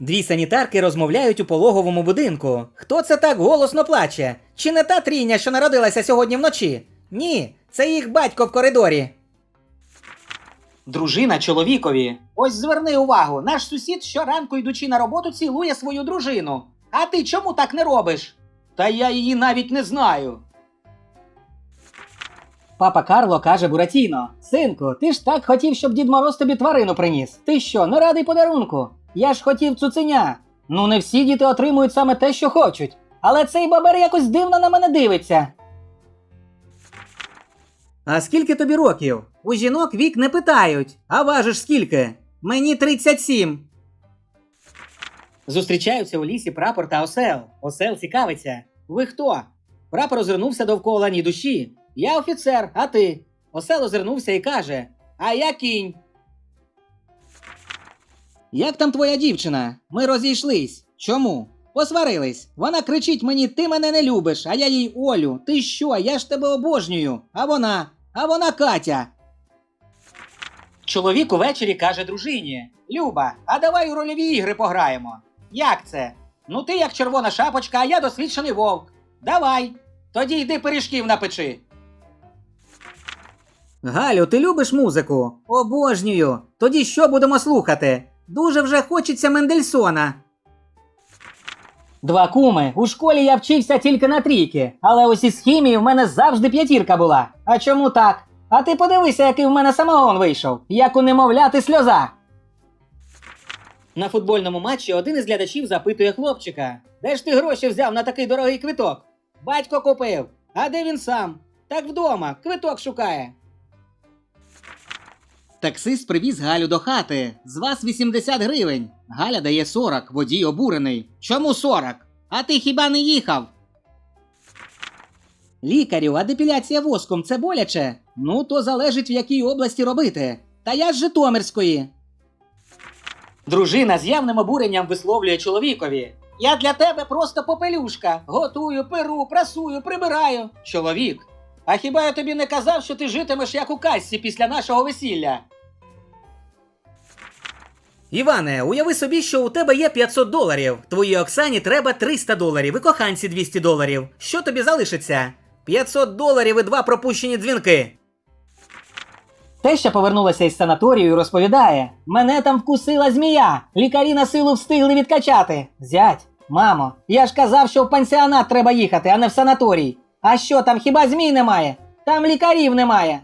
Дві санітарки розмовляють у пологовому будинку. Хто це так голосно плаче? Чи не та трійня, що народилася сьогодні вночі? Ні, це їх батько в коридорі. Дружина чоловікові. Ось зверни увагу, наш сусід щоранку, йдучи на роботу, цілує свою дружину. А ти чому так не робиш? Та я її навіть не знаю. Папа Карло каже Буратіно: Синку, ти ж так хотів, щоб Дід Мороз тобі тварину приніс. Ти що, не радий подарунку? Я ж хотів цуценя. Ну, не всі діти отримують саме те, що хочуть. Але цей бабер якось дивно на мене дивиться. А скільки тобі років? У жінок вік не питають. А важиш скільки? Мені 37. Зустрічаються у лісі прапор та осел. Осел цікавиться. Ви хто? Прапор озирнувся довкола ні душі. Я офіцер, а ти? Осел озирнувся і каже: А я кінь. Як там твоя дівчина? Ми розійшлись. Чому? Посварились. Вона кричить мені: ти мене не любиш, а я їй Олю. Ти що? Я ж тебе обожнюю. А вона, а вона Катя. Чоловік увечері каже дружині: Люба, а давай у рольові ігри пограємо. Як це? Ну ти як червона шапочка, а я досвідчений вовк. Давай. Тоді йди пиріжків напечи. Галю, ти любиш музику? Обожнюю. Тоді що будемо слухати? Дуже вже хочеться Мендельсона. Два куми. У школі я вчився тільки на трійки, але ось із хімії в мене завжди п'ятірка була. А чому так? А ти подивися, який в мене самогон вийшов, як у немовляти сльоза. На футбольному матчі один із глядачів запитує хлопчика: Де ж ти гроші взяв на такий дорогий квиток? Батько купив. А де він сам? Так вдома, квиток шукає. Таксист привіз Галю до хати. З вас 80 гривень. Галя дає 40, водій обурений. Чому 40? А ти хіба не їхав? Лікарю, а депіляція воском це боляче? Ну, то залежить в якій області робити. Та я з Житомирської. Дружина з явним обуренням висловлює чоловікові. Я для тебе просто попелюшка. Готую, перу, прасую, прибираю. Чоловік. А хіба я тобі не казав, що ти житимеш як у касці після нашого весілля? Іване, уяви собі, що у тебе є 500 доларів. Твоїй Оксані треба 300 доларів і коханці 200 доларів. Що тобі залишиться? 500 доларів і два пропущені дзвінки. Теща повернулася із санаторію і розповідає: мене там вкусила змія. Лікарі на силу встигли відкачати. Зять, мамо, я ж казав, що в пансіонат треба їхати, а не в санаторій. А що там хіба змій немає? Там лікарів немає.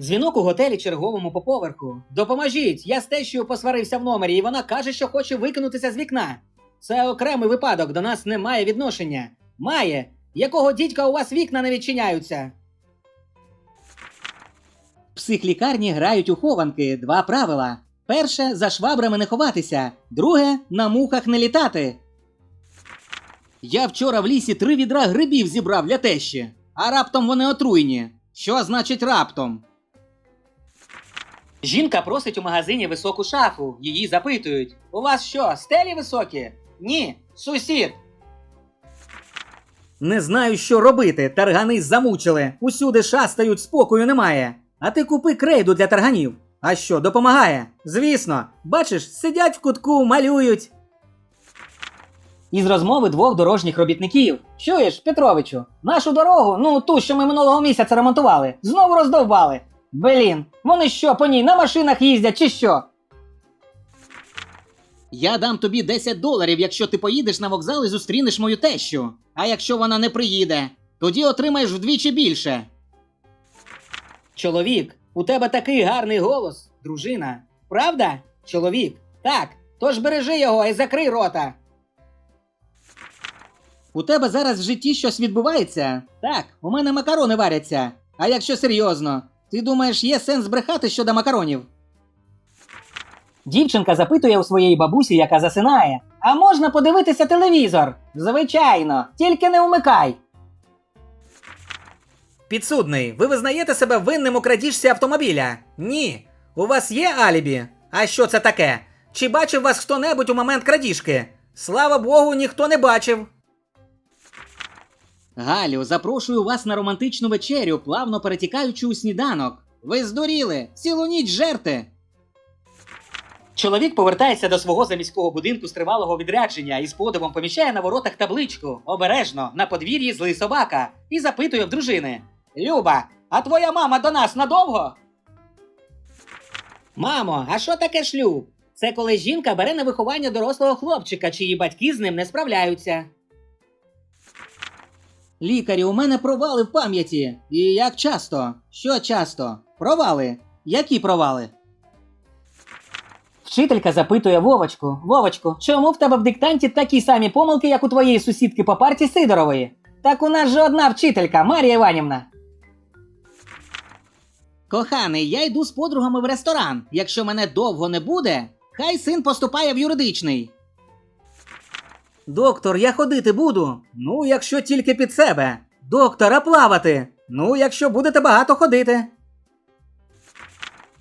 Дзвінок у готелі черговому по поверху. Допоможіть! Я з тещою посварився в номері, і вона каже, що хоче викинутися з вікна. Це окремий випадок, до нас немає відношення. Має. Якого дідька у вас вікна не відчиняються? Психлікарні грають у хованки. Два правила. Перше за швабрами не ховатися. Друге на мухах не літати. Я вчора в лісі три відра грибів зібрав для тещі, а раптом вони отруйні. Що значить раптом? Жінка просить у магазині високу шафу. Її запитують: У вас що, стелі високі? Ні, сусід. Не знаю, що робити. Таргани замучили. Усюди шастають, спокою немає. А ти купи крейду для тарганів. А що, допомагає? Звісно, бачиш, сидять в кутку, малюють. Із розмови двох дорожніх робітників. Чуєш, Петровичу, нашу дорогу, ну ту, що ми минулого місяця ремонтували, знову роздовбали. Блін, вони що, по ній на машинах їздять чи що? Я дам тобі 10 доларів, якщо ти поїдеш на вокзал і зустрінеш мою тещу. А якщо вона не приїде, тоді отримаєш вдвічі більше. Чоловік, у тебе такий гарний голос, дружина. Правда? Чоловік. Так. Тож бережи його і закрий рота. У тебе зараз в житті щось відбувається? Так, у мене макарони варяться. А якщо серйозно, ти думаєш, є сенс брехати щодо макаронів? Дівчинка запитує у своєї бабусі, яка засинає: А можна подивитися телевізор? Звичайно, тільки не вмикай. Підсудний, ви визнаєте себе винним у крадіжці автомобіля? Ні. У вас є алібі? А що це таке? Чи бачив вас хто-небудь у момент крадіжки? Слава Богу, ніхто не бачив. Галю, запрошую вас на романтичну вечерю, плавно перетікаючи у сніданок. Ви здуріли, цілу ніч жерти. Чоловік повертається до свого заміського будинку з тривалого відрядження і з подивом поміщає на воротах табличку обережно на подвір'ї злий собака і запитує в дружини: Люба, а твоя мама до нас надовго? Мамо, а що таке шлюб? Це коли жінка бере на виховання дорослого хлопчика, чиї батьки з ним не справляються. Лікарі, у мене провали в пам'яті. І як часто? Що часто? Провали? Які провали? Вчителька запитує Вовочку: Вовочку, чому в тебе в диктанті такі самі помилки, як у твоєї сусідки по парті Сидорової? Так у нас же одна вчителька, Марія Іванівна. Коханий, я йду з подругами в ресторан. Якщо мене довго не буде, хай син поступає в юридичний. Доктор, я ходити буду. Ну, якщо тільки під себе. Доктор, а плавати. Ну, якщо будете багато ходити.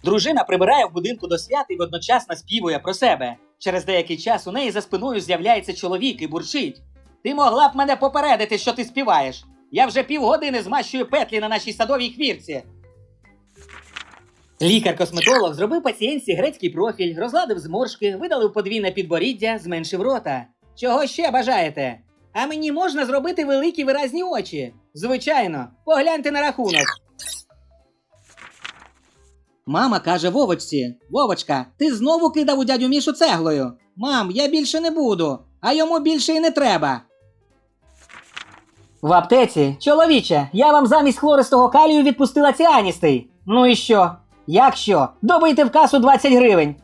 Дружина прибирає в будинку до свят і водночас наспівує про себе. Через деякий час у неї за спиною з'являється чоловік і бурчить. Ти могла б мене попередити, що ти співаєш. Я вже півгодини змащую петлі на нашій садовій хвірці. Лікар-косметолог зробив пацієнтці грецький профіль, розгладив зморшки, видалив подвійне підборіддя, зменшив рота. Чого ще бажаєте? А мені можна зробити великі виразні очі. Звичайно, погляньте на рахунок. Мама каже Вовочці: Вовочка, ти знову кидав у дядю Мішу цеглою. Мам, я більше не буду, а йому більше і не треба. В аптеці, чоловіче, я вам замість хлористого калію відпустила ціаністий. Ну і що? Як що? Добийте в касу 20 гривень.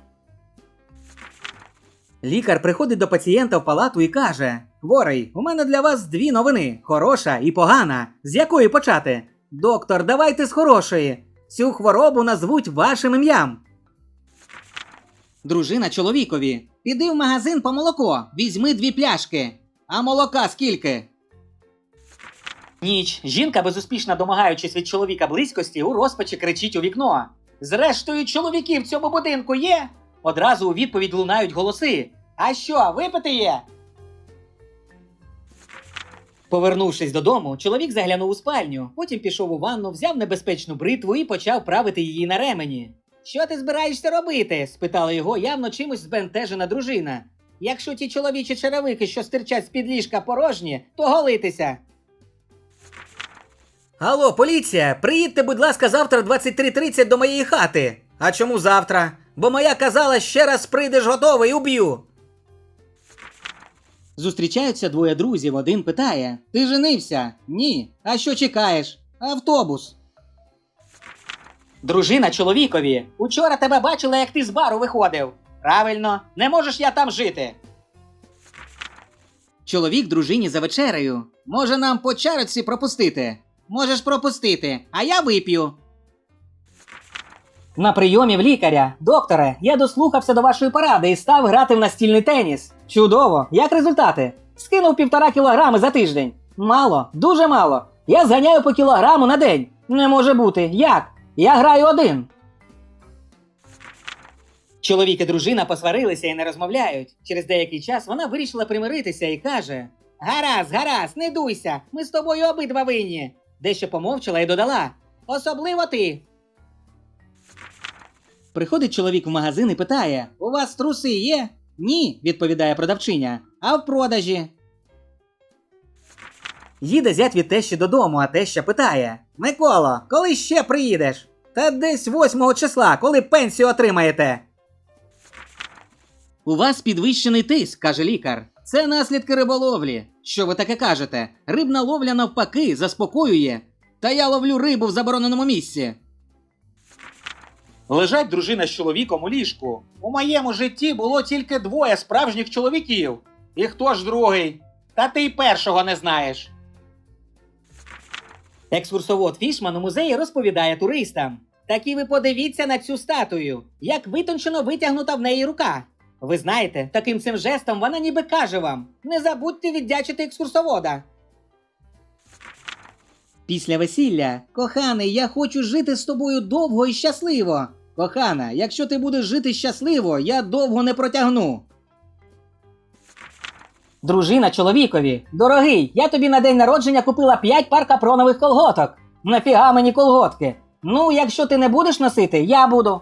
Лікар приходить до пацієнта в палату і каже: Хворий, у мене для вас дві новини: хороша і погана. З якої почати? Доктор, давайте з хорошої. Цю хворобу назвуть вашим ім'ям. Дружина чоловікові. Піди в магазин по молоко, візьми дві пляшки. А молока скільки? Ніч. Жінка, безуспішно домагаючись від чоловіка близькості, у розпачі кричить у вікно. Зрештою, чоловіки в цьому будинку є. Одразу у відповідь лунають голоси. А що, випити є? Повернувшись додому, чоловік заглянув у спальню, потім пішов у ванну, взяв небезпечну бритву і почав правити її на ремені. Що ти збираєшся робити? спитала його явно чимось збентежена дружина. Якщо ті чоловічі черевики, що стирчать з-під ліжка порожні, то голитися. Алло, поліція, приїдьте, будь ласка, завтра 23.30 до моєї хати. А чому завтра? Бо моя казала, ще раз прийдеш готовий, уб'ю. Зустрічаються двоє друзів. Один питає: Ти женився? Ні. А що чекаєш? Автобус. Дружина чоловікові. Учора тебе бачила, як ти з бару виходив. Правильно, не можеш я там жити. Чоловік дружині за вечерею. Може нам по чарці пропустити? Можеш пропустити, а я вип'ю. На прийомі в лікаря. Докторе, я дослухався до вашої поради і став грати в настільний теніс. Чудово! Як результати? Скинув півтора кілограми за тиждень. Мало, дуже мало. Я зганяю по кілограму на день. Не може бути. Як? Я граю один. Чоловік і дружина посварилися і не розмовляють. Через деякий час вона вирішила примиритися і каже: Гаразд, гаразд, не дуйся, ми з тобою обидва винні. Дещо помовчала і додала: Особливо ти. Приходить чоловік в магазин і питає: У вас труси є? Ні, відповідає продавчиня. А в продажі. Їде зять від тещі додому, а теща питає: Миколо, коли ще приїдеш? Та десь 8 числа, коли пенсію отримаєте. У вас підвищений тиск, каже лікар. Це наслідки риболовлі. Що ви таке кажете? Рибна ловля навпаки заспокоює. Та я ловлю рибу в забороненому місці. Лежать дружина з чоловіком у ліжку. У моєму житті було тільки двоє справжніх чоловіків. І хто ж другий? Та ти й першого не знаєш. Екскурсовод Фішман у музеї розповідає туристам. Такі ви подивіться на цю статую, як витончено витягнута в неї рука. Ви знаєте, таким цим жестом вона ніби каже вам: не забудьте віддячити екскурсовода. Після весілля, коханий, я хочу жити з тобою довго і щасливо. Кохана, якщо ти будеш жити щасливо, я довго не протягну. Дружина чоловікові. Дорогий, я тобі на день народження купила 5 пар капронових колготок. Нафіга мені колготки? Ну, якщо ти не будеш носити, я буду.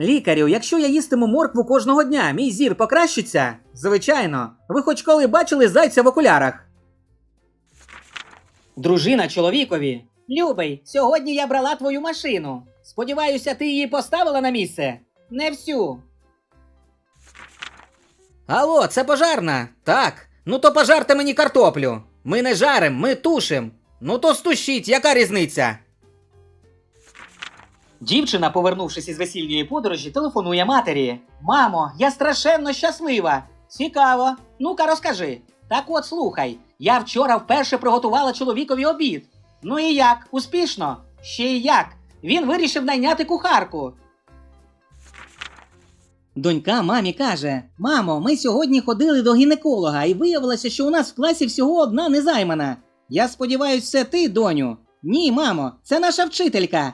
Лікарю, якщо я їстиму моркву кожного дня, мій зір покращиться? Звичайно. Ви хоч коли бачили зайця в окулярах? Дружина чоловікові. Любий, сьогодні я брала твою машину. Сподіваюся, ти її поставила на місце. Не всю. Алло, це пожарна. Так. Ну то пожарте мені картоплю. Ми не жарим, ми тушим. Ну то стущіть, яка різниця? Дівчина, повернувшись із весільної подорожі, телефонує матері. Мамо, я страшенно щаслива. Цікаво. Ну-ка розкажи. Так от слухай, я вчора вперше приготувала чоловікові обід. Ну і як? Успішно? Ще й як? Він вирішив найняти кухарку. Донька мамі каже: Мамо, ми сьогодні ходили до гінеколога і виявилося, що у нас в класі всього одна незаймана. Я сподіваюся, це ти, доню. Ні, мамо, це наша вчителька.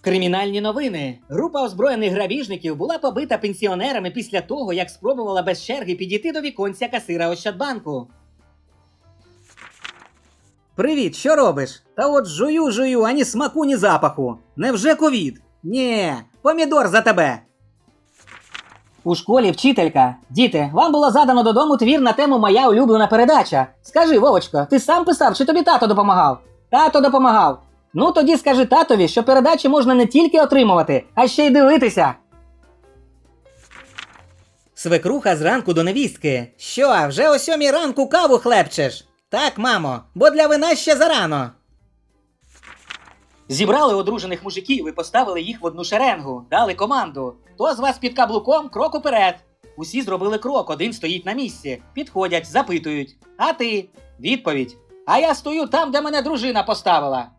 Кримінальні новини. Група озброєних грабіжників була побита пенсіонерами після того, як спробувала без черги підійти до віконця касира Ощадбанку. Привіт, що робиш? Та от жую жую, ані смаку, ні запаху. Невже ковід? Нє, помідор за тебе. У школі вчителька. Діти, вам було задано додому твір на тему Моя улюблена передача. Скажи, Вовочко, ти сам писав чи тобі тато допомагав? Тато допомагав. Ну тоді скажи татові, що передачі можна не тільки отримувати, а ще й дивитися. Свекруха зранку до невістки. Що, вже о сьомій ранку каву хлебчеш? Так, мамо, бо для вина ще зарано. Зібрали одружених мужиків і поставили їх в одну шеренгу, дали команду. Хто з вас під каблуком, крок уперед. Усі зробили крок, один стоїть на місці. Підходять, запитують. А ти? Відповідь. А я стою там, де мене дружина поставила.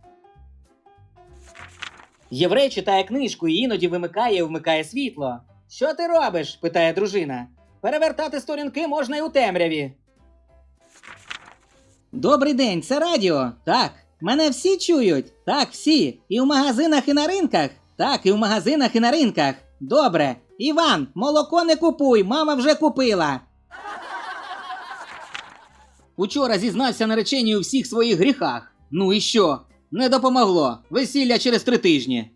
Єврей читає книжку і іноді вимикає і вмикає світло. Що ти робиш? питає дружина. Перевертати сторінки можна й у темряві. Добрий день, це радіо. Так. Мене всі чують? Так, всі. І в магазинах, і на ринках? Так, і в магазинах, і на ринках. Добре. Іван, молоко не купуй, мама вже купила. Учора зізнався нареченій у всіх своїх гріхах. Ну і що? Не допомогло. Весілля через три тижні.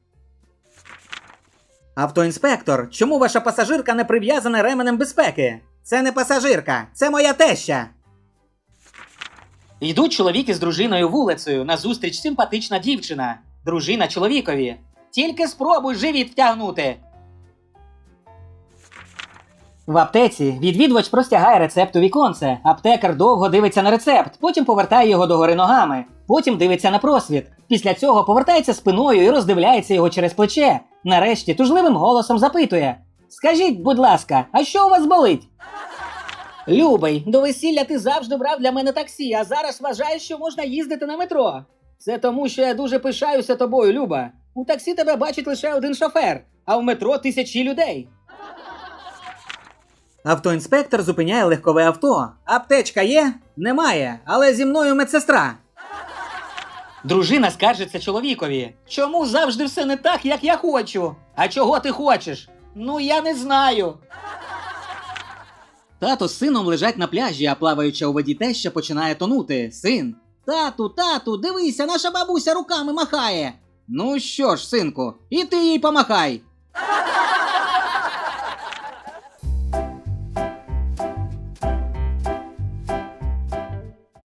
Автоінспектор, чому ваша пасажирка не прив'язана ременем безпеки? Це не пасажирка, це моя теща. Йдуть чоловік із дружиною вулицею. Назустріч симпатична дівчина. Дружина чоловікові. Тільки спробуй живіт втягнути. В аптеці відвідувач простягає рецепт у віконце. Аптекар довго дивиться на рецепт, потім повертає його догори ногами, потім дивиться на просвіт. Після цього повертається спиною і роздивляється його через плече. Нарешті тужливим голосом запитує: Скажіть, будь ласка, а що у вас болить? Любий, до весілля ти завжди брав для мене таксі, а зараз вважаєш, що можна їздити на метро. Це тому, що я дуже пишаюся тобою, Люба. У таксі тебе бачить лише один шофер, а в метро тисячі людей. Автоінспектор зупиняє легкове авто. Аптечка є? Немає, але зі мною медсестра. Дружина скаржиться чоловікові. Чому завжди все не так, як я хочу? А чого ти хочеш? Ну я не знаю. Тато з сином лежать на пляжі, а плаваюча у воді теща починає тонути. Син. Тату, тату, дивися, наша бабуся руками махає. Ну що ж, синку, і ти їй помахай.